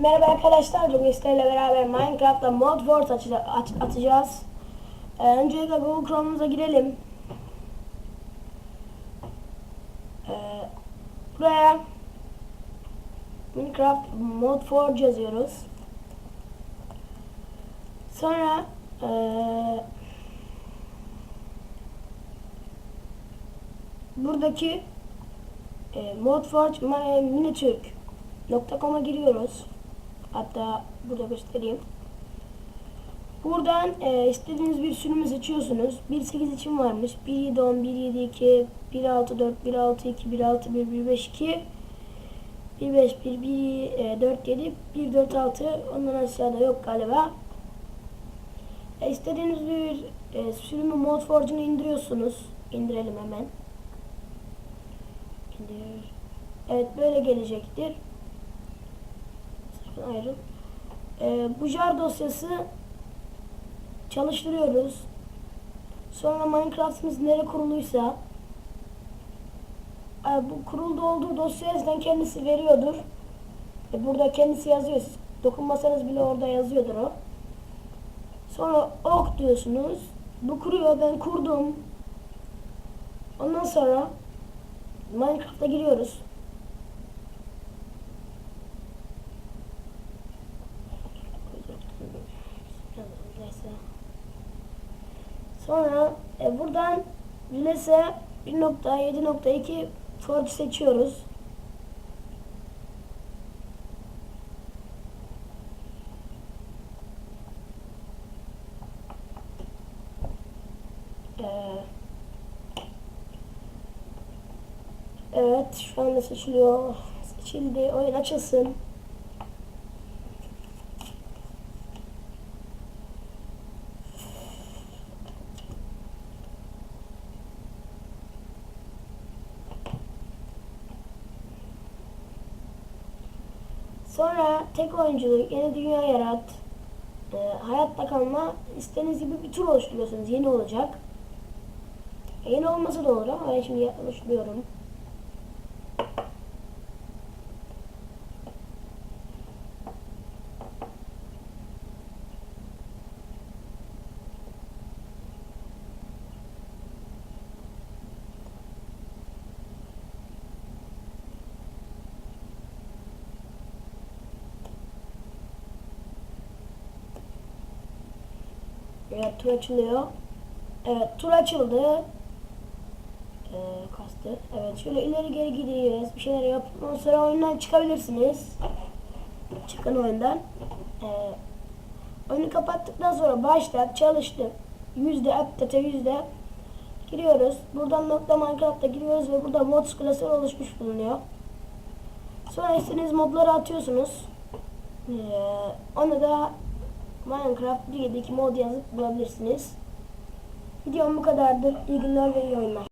Merhaba arkadaşlar, bugün sizlerle beraber Minecraft'ta Mod açı- aç- atacağız. Ee, öncelikle Google Chrome'umuza girelim. Ee, buraya Minecraft Mod Forge yazıyoruz. Sonra ee, buradaki e, Modforge Ma- Minitürk.com'a giriyoruz. Hatta burada göstereyim. Buradan e, istediğiniz bir sürümü seçiyorsunuz. 1.8 için varmış. 1.7.10, 1.7.2, 1.6.4, 1.6.2, 1.6.1, 1.5.2, 1.5.1, 1.4.7, 1.4.6 ondan aşağıda yok galiba. E, istediğiniz bir e, sürümü Modforge'unu indiriyorsunuz. İndirelim hemen. İndir. Evet böyle gelecektir. Ayrıl. Ee, bu jar dosyası çalıştırıyoruz. Sonra Minecraft'ımız nere kuruluysa e, bu kuruldu olduğu dosyayı zaten kendisi veriyordur. E, burada kendisi yazıyor. Siz dokunmasanız bile orada yazıyordur o. Sonra ok diyorsunuz. Bu kuruyor. Ben kurdum. Ondan sonra Minecraft'a giriyoruz. Sonra e, buradan Lese 1.7.2 Forge seçiyoruz. Ee, Evet, şu anda seçiliyor. Seçildi. Oyun açılsın. Sonra tek oyunculuk, yeni dünya yarat, e, hayatta kalma, istediğiniz gibi bir tur oluşturuyorsunuz. Yeni olacak. E, yeni olmasa da olur ama ben şimdi oluşturuyorum. Evet tur açılıyor. Evet tur açıldı. Ee, kastı. Evet şöyle ileri geri gidiyoruz. Bir şeyler yapıp ondan sonra oyundan çıkabilirsiniz. Çıkın oyundan. Ee, oyunu kapattıktan sonra başlat çalıştı. Yüzde update yüzde giriyoruz. Buradan nokta Minecraft'a giriyoruz ve burada mods klasörü oluşmuş bulunuyor. Sonra istediğiniz modları atıyorsunuz. Ee, onu da Minecraft 1'deki mod yazıp bulabilirsiniz. Videom bu kadardır. İyi günler ve iyi oyunlar.